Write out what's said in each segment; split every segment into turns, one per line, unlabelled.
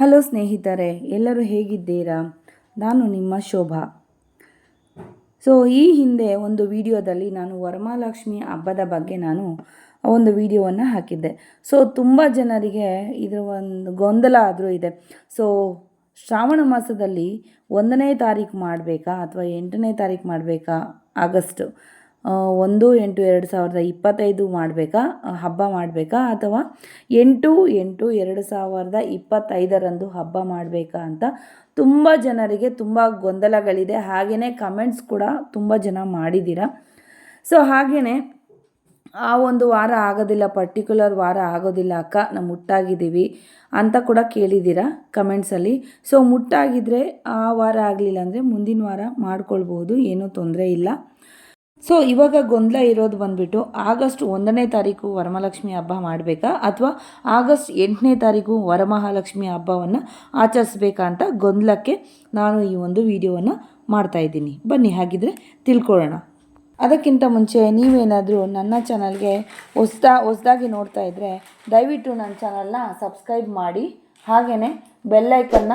Hello ಸ್ನೇಹಿತರೆ, ಎಲ್ಲರೂ ಹೇಗಿದ್ದೀರಾ? ನಾನು ನಿಮ್ಮ ಶೋಭಾ. ಸೊ ಈ ಹಿಂದೆ ಒಂದು ವಿಡಿಯೋದಲ್ಲಿ ನಾನು ವರಮಹಾಲಕ್ಷ್ಮಿ ಹಬ್ಬದ ಬಗ್ಗೆ ನಾನು ಒಂದು ವಿಡಿಯೋವನ್ನು ಹಾಕಿದ್ದೆ. ಸೊ ತುಂಬ ಜನರಿಗೆ ಇದರ ಒಂದು ಗೊಂದಲ ಆದರೂ ಇದೆ. ಸೊ ಶ್ರಾವಣ ಮಾಸದಲ್ಲಿ ಒಂದನೇ ತಾರೀಕು ಮಾಡಬೇಕಾ ಅಥವಾ ಎಂಟನೇ ತಾರೀಕು ಮಾಡಬೇಕಾ? ಆಗಸ್ಟ್. ಒಂದು, ಎಂಟು, ಎರಡು ಸಾವಿರದ ಇಪ್ಪತ್ತೈದು ಮಾಡಬೇಕಾ? ಹಬ್ಬ ಮಾಡಬೇಕಾ? ಅಥವಾ ಎಂಟು ಎಂಟು, ಎರಡು ಸಾವಿರದ ಇಪ್ಪತ್ತೈದರಂದು ಹಬ್ಬ ಮಾಡಬೇಕಾ ಅಂತ ತುಂಬ ಜನರಿಗೆ ತುಂಬ ಗೊಂದಲಗಳಿದೆ. ಹಾಗೆಯೇ ಕಮೆಂಟ್ಸ್ ಕೂಡ ತುಂಬ ಜನ ಮಾಡಿದ್ದೀರ? ಸೊ ಹಾಗೆಯೇ ಆ ಒಂದು ವಾರ ಆಗೋದಿಲ್ಲ, ಪರ್ಟಿಕ್ಯುಲರ್ ವಾರ ಆಗೋದಿಲ್ಲ, ಅಕ್ಕ, ನಾವು ಮುಟ್ಟಾಗಿದ್ದೀವಿ ಅಂತ ಕೂಡ ಕೇಳಿದ್ದೀರಾ ಕಮೆಂಟ್ಸಲ್ಲಿ? ಸೊ ಮುಟ್ಟಾಗಿದ್ದರೆ ಆ ವಾರ ಆಗಲಿಲ್ಲ ಅಂದರೆ ಮುಂದಿನ ವಾರ ಮಾಡ್ಕೊಳ್ಬೋದು, ಏನೂ ತೊಂದರೆ ಇಲ್ಲ. ಸೊ ಇವಾಗ ಗೊಂದಲ ಇರೋದು ಬಂದ್ಬಿಟ್ಟು ಆಗಸ್ಟ್ ಒಂದನೇ ತಾರೀಕು ವರಮಹಾಲಕ್ಷ್ಮಿ ಹಬ್ಬ ಮಾಡಬೇಕಾ? ಅಥವಾ ಆಗಸ್ಟ್ ಎಂಟನೇ ತಾರೀಕು ವರಮಹಾಲಕ್ಷ್ಮಿ ಹಬ್ಬವನ್ನು ಆಚರಿಸ್ಬೇಕಾ ಅಂತ ಗೊಂದಲಕ್ಕೆ ನಾನು ಈ ಒಂದು ವಿಡಿಯೋವನ್ನು ಮಾಡ್ತಾಯಿದ್ದೀನಿ ಬನ್ನಿ, ಹಾಗಿದ್ರೆ ತಿಳ್ಕೊಳ್ಳೋಣ. ಅದಕ್ಕಿಂತ ಮುಂಚೆ ನೀವೇನಾದರೂ ನನ್ನ ಚಾನಲ್ಗೆ ಹೊಸ್ದಾ, ಹೊಸ್ದಾಗಿ ನೋಡ್ತಾ ಇದ್ದರೆ ದಯವಿಟ್ಟು ನನ್ನ ಚಾನಲ್ನ ಸಬ್ಸ್ಕ್ರೈಬ್ ಮಾಡಿ. ಹಾಗೆಯೇ ಬೆಲ್ಲೈಕನ್ನ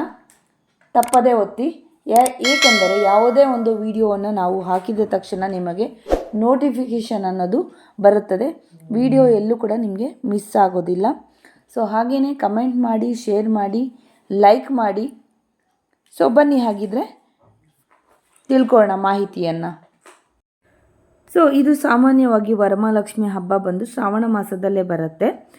ತಪ್ಪದೇ ಒತ್ತಿ. ಏಕೆಂದರೆ ಯಾವುದೇ ಒಂದು ವಿಡಿಯೋವನ್ನು ನಾವು ಹಾಕಿದ ತಕ್ಷಣ ನಿಮಗೆ ನೋಟಿಫಿಕೇಷನ್ ಅನ್ನೋದು ಬರುತ್ತದೆ. ವಿಡಿಯೋ ಎಲ್ಲೂ ಕೂಡ ನಿಮಗೆ ಮಿಸ್ ಆಗೋದಿಲ್ಲ. ಸೊ ಹಾಗೆಯೇ ಕಮೆಂಟ್ ಮಾಡಿ, ಶೇರ್ ಮಾಡಿ, ಲೈಕ್ ಮಾಡಿ. ಸೊ, ಬನ್ನಿ ಹಾಗಿದ್ರೆ ತಿಳ್ಕೊಳ್ಳೋಣ ಮಾಹಿತಿಯನ್ನು. ಸೊ, ಇದು ಸಾಮಾನ್ಯವಾಗಿ ವರಮಹಾಲಕ್ಷ್ಮಿ ಹಬ್ಬ ಬಂದು ಶ್ರಾವಣ ಮಾಸದಲ್ಲೇ ಬರುತ್ತೆ.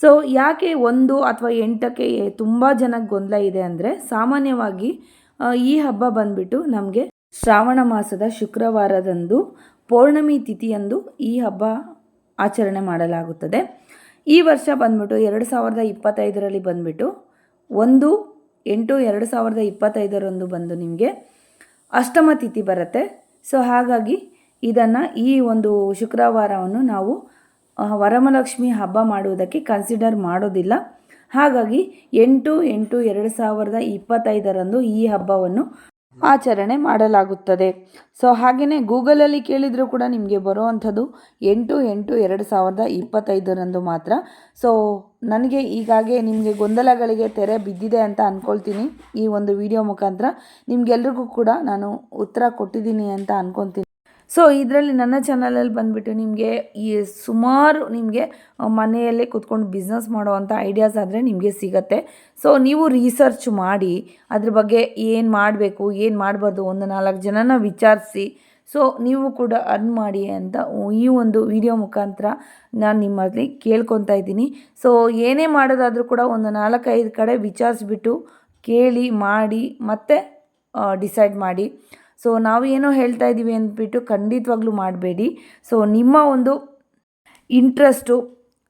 ಸೊ, ಯಾಕೆ ಒಂದು ಅಥವಾ ಎಂಟಕ್ಕೆ ತುಂಬ ಜನಕ್ಕೆ ಗೊಂದಲ ಇದೆ ಅಂದರೆ ಸಾಮಾನ್ಯವಾಗಿ ಈ ಹಬ್ಬ ಬಂದ್ಬಿಟ್ಟು ನಮಗೆ ಶ್ರಾವಣ ಮಾಸದ ಶುಕ್ರವಾರದಂದು ಪೌರ್ಣಮಿ ತಿಥಿಯಂದು ಈ ಹಬ್ಬ ಆಚರಣೆ ಮಾಡಲಾಗುತ್ತದೆ. ಈ ವರ್ಷ ಬಂದ್ಬಿಟ್ಟು ಎರಡು ಸಾವಿರದ ಇಪ್ಪತ್ತೈದರಲ್ಲಿ ಬಂದ್ಬಿಟ್ಟು ಒಂದು ಎಂಟು ಎರಡು ಸಾವಿರದ ಇಪ್ಪತ್ತೈದರಂದು ಬಂದು ನಿಮಗೆ ಅಷ್ಟಮ ತಿಥಿ ಬರುತ್ತೆ. ಸೊ, ಹಾಗಾಗಿ ಇದನ್ನು ಈ ಒಂದು ಶುಕ್ರವಾರವನ್ನು ನಾವು ವರಮಲಕ್ಷ್ಮಿ ಹಬ್ಬ ಮಾಡುವುದಕ್ಕೆ ಕನ್ಸಿಡರ್ ಮಾಡೋದಿಲ್ಲ. ಹಾಗಾಗಿ ಎಂಟು ಎಂಟು ಎರಡು ಸಾವಿರದ ಇಪ್ಪತ್ತೈದರಂದು ಈ ಹಬ್ಬವನ್ನು ಆಚರಣೆ ಮಾಡಲಾಗುತ್ತದೆ. ಸೊ ಹಾಗೆಯೇ ಗೂಗಲಲ್ಲಿ ಕೇಳಿದರೂ ಕೂಡ ನಿಮಗೆ ಬರುವಂಥದ್ದು ಎಂಟು ಎಂಟು ಎರಡು ಸಾವಿರದ ಇಪ್ಪತ್ತೈದರಂದು ಮಾತ್ರ. ಸೊ, ನನಗೆ ಈಗಾಗೆ ನಿಮಗೆ ಗೊಂದಲಗಳಿಗೆ ತೆರೆ ಬಿದ್ದಿದೆ ಅಂತ ಅಂದ್ಕೊಳ್ತೀನಿ ಈ ಒಂದು ವಿಡಿಯೋ ಮುಖಾಂತರ. ನಿಮಗೆಲ್ರಿಗೂ ಕೂಡ ನಾನು ಉತ್ತರ ಕೊಟ್ಟಿದ್ದೀನಿ ಅಂತ ಅಂದ್ಕೊತೀನಿ ಸೊ ಇದರಲ್ಲಿ ನನ್ನ ಚಾನಲಲ್ಲಿ ಬಂದುಬಿಟ್ಟು ನಿಮಗೆ ಈ ಸುಮಾರು ನಿಮಗೆ ಮನೆಯಲ್ಲೇ ಕೂತ್ಕೊಂಡು ಬಿಸ್ನೆಸ್ ಮಾಡೋವಂಥ ಐಡಿಯಾಸ್ ಆದರೆ ನಿಮಗೆ ಸಿಗತ್ತೆ. ಸೊ ನೀವು ರಿಸರ್ಚ್ ಮಾಡಿ, ಅದ್ರ ಬಗ್ಗೆ ಏನು ಮಾಡಬೇಕು, ಏನು ಮಾಡಬಾರ್ದು ಒಂದು ನಾಲ್ಕು ಜನನ ವಿಚಾರಿಸಿ. ಸೊ ನೀವು ಕೂಡ ಅರ್ನ್ ಮಾಡಿ ಅಂತ ಈ ಒಂದು ವಿಡಿಯೋ ಮುಖಾಂತರ ನಾನು ನಿಮ್ಮಲ್ಲಿ ಕೇಳ್ಕೊತಾ ಇದ್ದೀನಿ. ಸೊ ಏನೇ ಮಾಡೋದಾದರೂ ಕೂಡ ಒಂದು ನಾಲ್ಕೈದು ಕಡೆ ವಿಚಾರಿಸ್ಬಿಟ್ಟು ಕೇಳಿ, ಮಾಡಿ, ಮತ್ತೆ ಡಿಸೈಡ್ ಮಾಡಿ. ಸೊ ನಾವು ಏನೋ ಹೇಳ್ತಾ ಇದ್ದೀವಿ ಅಂದ್ಬಿಟ್ಟು ಖಂಡಿತವಾಗ್ಲೂ ಮಾಡಬೇಡಿ. ಸೊ ನಿಮ್ಮ ಒಂದು ಇಂಟ್ರೆಸ್ಟು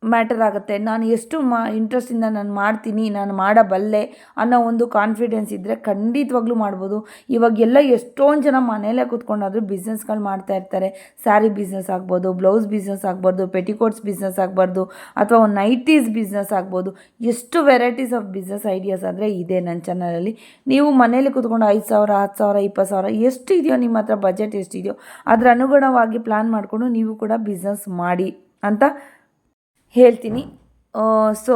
ಮ್ಯಾಟರ್ ಆಗುತ್ತೆ. ನಾನು ಎಷ್ಟು ಮಾ, ಇಂಟ್ರೆಸ್ಟಿಂದ ನಾನು ಮಾಡ್ತೀನಿ, ನಾನು ಮಾಡಬಲ್ಲೆ ಅನ್ನೋ ಒಂದು ಕಾನ್ಫಿಡೆನ್ಸ್ ಇದ್ದರೆ ಖಂಡಿತವಾಗ್ಲೂ ಮಾಡ್ಬೋದು. ಇವಾಗೆಲ್ಲ ಎಷ್ಟೊಂದು ಜನ ಮನೆಯಲ್ಲೇ ಕೂತ್ಕೊಂಡಾದರೂ ಬಿಸ್ನೆಸ್ಗಳು ಮಾಡ್ತಾ ಇರ್ತಾರೆ. ಸ್ಯಾರಿ ಬಿಸ್ನೆಸ್ ಆಗ್ಬೋದು, ಬ್ಲೌಸ್ ಬಿಸ್ನೆಸ್ ಆಗ್ಬಾರ್ದು ಪೆಟಿಕೋಟ್ಸ್ ಬಿಸ್ನೆಸ್ ಆಗಬಾರ್ದು, ಅಥವಾ ಒಂದು ನೈಟೀಸ್ ಬಿಸ್ನೆಸ್ ಆಗ್ಬೋದು. ಎಷ್ಟು ವೆರೈಟೀಸ್ ಆಫ್ ಬಿಸ್ನೆಸ್ ಐಡಿಯಾಸ್ ಅಂದರೆ ಇದೆ ನನ್ನ ಚಾನಲಲ್ಲಿ. ನೀವು ಮನೇಲಿ ಕೂತ್ಕೊಂಡು ಐದು ಸಾವಿರ, ಹತ್ತು ಸಾವಿರ, ಇಪ್ಪತ್ತು ಸಾವಿರ ಎಷ್ಟು ಇದೆಯೋ ನಿಮ್ಮ ಹತ್ರ ಬಜೆಟ್ ಎಷ್ಟಿದೆಯೋ ಅದರ ಅನುಗುಣವಾಗಿ ಪ್ಲ್ಯಾನ್ ಮಾಡಿಕೊಂಡು ನೀವು ಕೂಡ ಬಿಸ್ನೆಸ್ ಮಾಡಿ ಅಂತ ಹೇಳ್ತೀನಿ. ಸೊ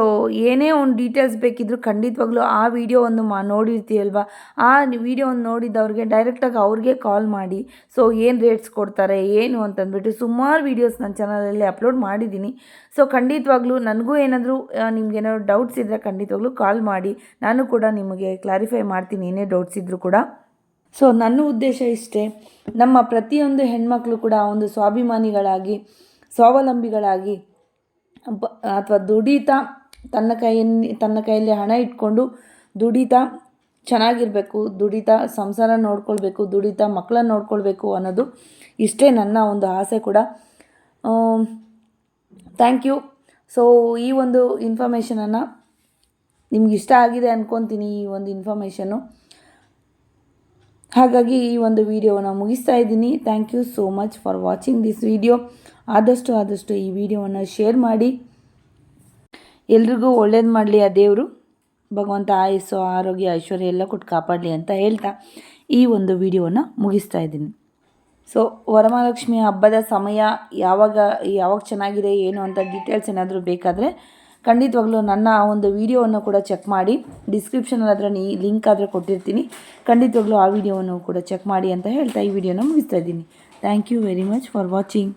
ಏನೇ ಒಂದು ಡೀಟೇಲ್ಸ್ ಬೇಕಿದ್ದರೂ ಖಂಡಿತವಾಗ್ಲೂ ಆ ವಿಡಿಯೋ ಒಂದು ಮಾ, ನೋಡಿರ್ತೀಯಲ್ವ? ಆ ವಿಡಿಯೋ ಒಂದು ನೋಡಿದವ್ರಿಗೆ ಡೈರೆಕ್ಟಾಗಿ ಅವ್ರಿಗೆ ಕಾಲ್ ಮಾಡಿ ಸೊ ಏನು ರೇಟ್ಸ್ ಕೊಡ್ತಾರೆ, ಏನು ಅಂತಂದ್ಬಿಟ್ಟು ಸುಮಾರು ವೀಡಿಯೋಸ್ ನನ್ನ ಚಾನಲಲ್ಲಿ ಅಪ್ಲೋಡ್ ಮಾಡಿದ್ದೀನಿ. ಸೊ ಖಂಡಿತವಾಗ್ಲೂ ನನಗೂ ಏನಾದರೂ ನಿಮ್ಗೇನಾದ್ರು ಡೌಟ್ಸ್ ಇದ್ದರೆ ಖಂಡಿತವಾಗ್ಲೂ ಕಾಲ್ ಮಾಡಿ. ನಾನು ಕೂಡ ನಿಮಗೆ ಕ್ಲಾರಿಫೈ ಮಾಡ್ತೀನಿ, ಏನೇ ಡೌಟ್ಸ್ ಇದ್ದರೂ ಕೂಡ. ಸೊ ನನ್ನ ಉದ್ದೇಶ ಇಷ್ಟೇ, ನಮ್ಮ ಪ್ರತಿಯೊಂದು ಹೆಣ್ಮಕ್ಳು ಕೂಡ ಒಂದು ಸ್ವಾಭಿಮಾನಿಗಳಾಗಿ, ಸ್ವಾವಲಂಬಿಗಳಾಗಿ ಅಥವಾ ದುಡಿತಾ ತನ್ನ ಕೈಯಲ್ಲಿ ತನ್ನ ಕೈಯಲ್ಲಿ ಹಣ ಇಟ್ಕೊಂಡು ದುಡಿತಾ ಚೆನ್ನಾಗಿರಬೇಕು, ದುಡಿತಾ ಸಂಸಾರ ನೋಡ್ಕೊಳ್ಬೇಕು, ದುಡಿತಾ ಮಕ್ಕಳನ್ನ ನೋಡ್ಕೊಳ್ಬೇಕು ಅನ್ನೋದು ಇಷ್ಟೇ ನನ್ನ ಒಂದು ಆಸೆ ಕೂಡ. ಥ್ಯಾಂಕ್ ಯು ಸೊ ಈ ಒಂದು ಇನ್ಫಾರ್ಮೇಷನನ್ನು ನಿಮ್ಗೆ ಇಷ್ಟ ಆಗಿದೆ ಅಂದ್ಕೊತೀನಿ ಈ ಒಂದು ಇನ್ಫಾರ್ಮೇಷನ್ನು ಹಾಗಾಗಿ ಈ ಒಂದು ವಿಡಿಯೋವನ್ನು ಮುಗಿಸ್ತಾ ಇದ್ದೀನಿ. Thank you so much for watching this video ಆದಷ್ಟು ಆದಷ್ಟು ಈ ವಿಡಿಯೋವನ್ನು ಶೇರ್ ಮಾಡಿ. ಎಲ್ರಿಗೂ ಒಳ್ಳೇದು ಮಾಡಲಿ ಆ ದೇವರು. ಭಗವಂತ ಆಯಸ್ಸು, ಆರೋಗ್ಯ, ಐಶ್ವರ್ಯ ಎಲ್ಲ ಕೊಟ್ಟು ಕಾಪಾಡಲಿ ಅಂತ ಹೇಳ್ತಾ ಈ ಒಂದು ವಿಡಿಯೋವನ್ನು ಮುಗಿಸ್ತಾ ಇದ್ದೀನಿ. ಸೊ ವರಮಹಾಲಕ್ಷ್ಮಿ ಹಬ್ಬದ ಸಮಯ ಯಾವಾಗ ಯಾವಾಗ ಚೆನ್ನಾಗಿದೆ, ಏನು ಅಂತ ಡೀಟೇಲ್ಸ್ ಏನಾದರೂ ಬೇಕಾದರೆ ಖಂಡಿತವಾಗ್ಲೂ ನನ್ನ ಒಂದು ವಿಡಿಯೋವನ್ನು ಕೂಡ ಚೆಕ್ ಮಾಡಿ ಡಿಸ್ಕ್ರಿಪ್ಷನಲ್ಲಿ ಅದರ ನೀ ಲಿಂಕ್ ಆದರೆ ಕೊಟ್ಟಿರ್ತೀನಿ. ಖಂಡಿತವಾಗ್ಲೂ ಆ ವಿಡಿಯೋವನ್ನು ಕೂಡ ಚೆಕ್ ಮಾಡಿ ಅಂತ ಹೇಳ್ತಾ ಈ ವಿಡಿಯೋನ ಮುಗಿಸ್ತಾ ಇದ್ದೀನಿ. Thank you very much for watching